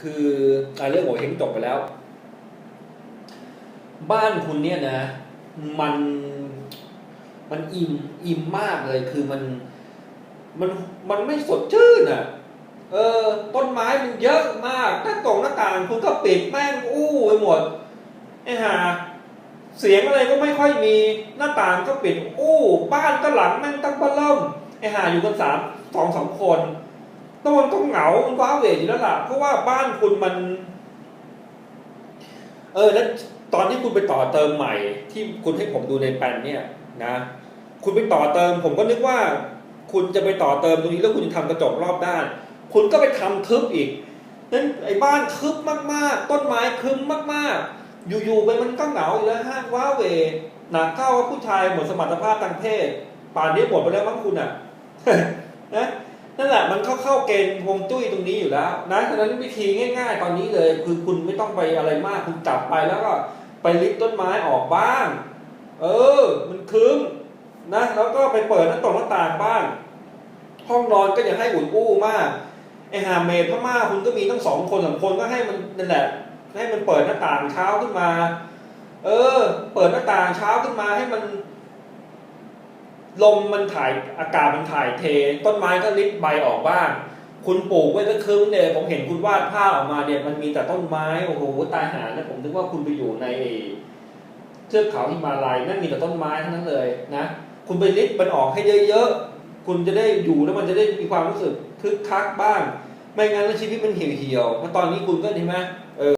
คือเรื่องโง่เฮงจบไปแล้ว บ้านคุณเนี่ยนะ มันมันอิ่มอิ่มมากเลยคือมันมันมันไม่สดชื่นอะ เออ ต้นไม้มันเยอะมากหน้าตรงหน้าต่างคุณก็ปิดแม่งอู้ไปหมดไอ้ห่าเสียงอะไรก็ไม่ค่อยมีหน้าต่างก็ปิดอู้ บ้านก็หลังแม่งตั้งบ้าเริ่มไอ้ห่าอยู่กันสามสองสองคน ต้องมันต้องเหงามันว้าเหวอยู่แล้วล่ะ เพราะว่าบ้านคุณมัน เออ แล้วตอนที่คุณไปต่อเติมใหม่ ที่คุณให้ผมดูในแปนเนี่ยนะ คุณไปต่อเติม ผมก็นึกว่า คุณจะไปต่อเติมตรงนี้แล้วคุณจะทำกระจกรอบด้าน คุณก็ไปทำทึบอีกนั้นไอ้บ้านทึบมากๆ ต้นไม้คึมมากๆ อยู่ๆไปมันก็เหงาอยู่แล้วฮะว้าเวหนักเข้าว่าผู้ชายหมดสมรรถภาพทางเพศ ป่านนี้หมดไปแล้วมั้งคุณอะนะ นั่นแหละมันเข้าเข้าเกณฑ์ฮวงจุ้ยตรงนี้อยู่แล้วนะฉะนั้นวิธีง่าย ๆ ตอนนี้เลย คือคุณไม่ต้องไปอะไรมากคุณจับไปแล้วก็ไปลิฟต้นไม้ออกบ้าง เออ มันคึมนะแล้วก็ไปเปิดหน้าต่างหน้าต่างบ้าง ห้องนอนก็อย่าให้อุ่นอู้มากไอหาเมดพม่าคุณก็มีตั้งสองคนสามคนก็ให้มันนั่นแหละ ให้มันเปิดหน้าต่างเช้าขึ้นมา เออ เปิดหน้าต่างเช้าขึ้นมาให้มัน ลมมันถ่ายอากาศมันถ่ายเท ต้นไม้ก็ริบใบออกบ้างคุณปลูกไว้ก็คืมเนี่ยผมเห็นคุณวาดภาพออกมาเนี่ยมันมีแต่ต้นไม้โอ้โหตายหาแล้วผมนึกว่าคุณไปอยู่ในเทือกเขาฮิมาลัยนั่นมีแต่ต้นไม้ทั้งนั้นเลยนะคุณไปริบมันออกให้เยอะๆคุณจะได้อยู่แล้วมันจะได้มีความรู้สึกคึกคักบ้าง ไม่งั้นแล้วชีวิตมันเหี่ยวๆเพราะตอนนี้คุณก็เห็นไหมเออ